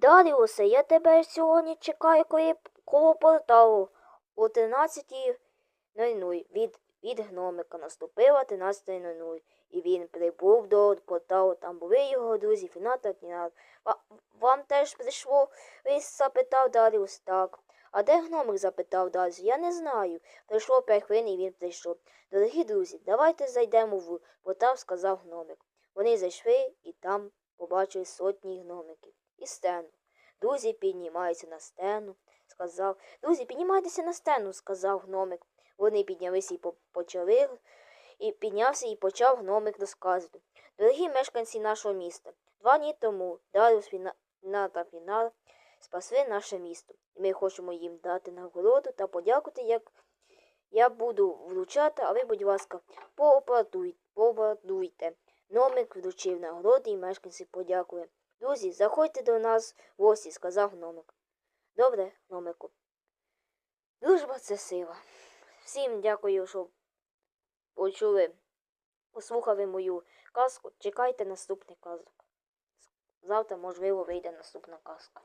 Даріусе, я тебе сьогодні чекаю коло порталу о 13.00 від, від гномика. Наступила 13.00 і він прибув до порталу. Там були його друзі Фінат та Тінат. Вам теж прийшло лист, запитав Даріус. Так. А де гномик? запитав Даріус. Я не знаю. Пройшло 5 хвилин і він прийшов. Дорогі друзі, давайте зайдемо в портал, сказав гномик. Вони зайшли і там побачили сотні гномиків і стену. Друзі піднімаються на стену, сказав. Друзі, піднімайтеся на стену, сказав гномик. Вони піднялися і почали, і піднявся і почав гномик розказувати. Дорогі мешканці нашого міста, два дні тому Даріус Фіна та Фінал спасли наше місто. І ми хочемо їм дати нагороду та подякувати, як я буду влучати, а ви, будь ласка, поопладуйте. Гномик вручив нагороди і мешканці подякує. Друзі, заходьте до нас в гості, сказав гномик. Добре, гномику. Дружба це сила. Всім дякую, що почули, послухали мою казку. Чекайте наступний казок. Завтра, можливо, вийде наступна казка.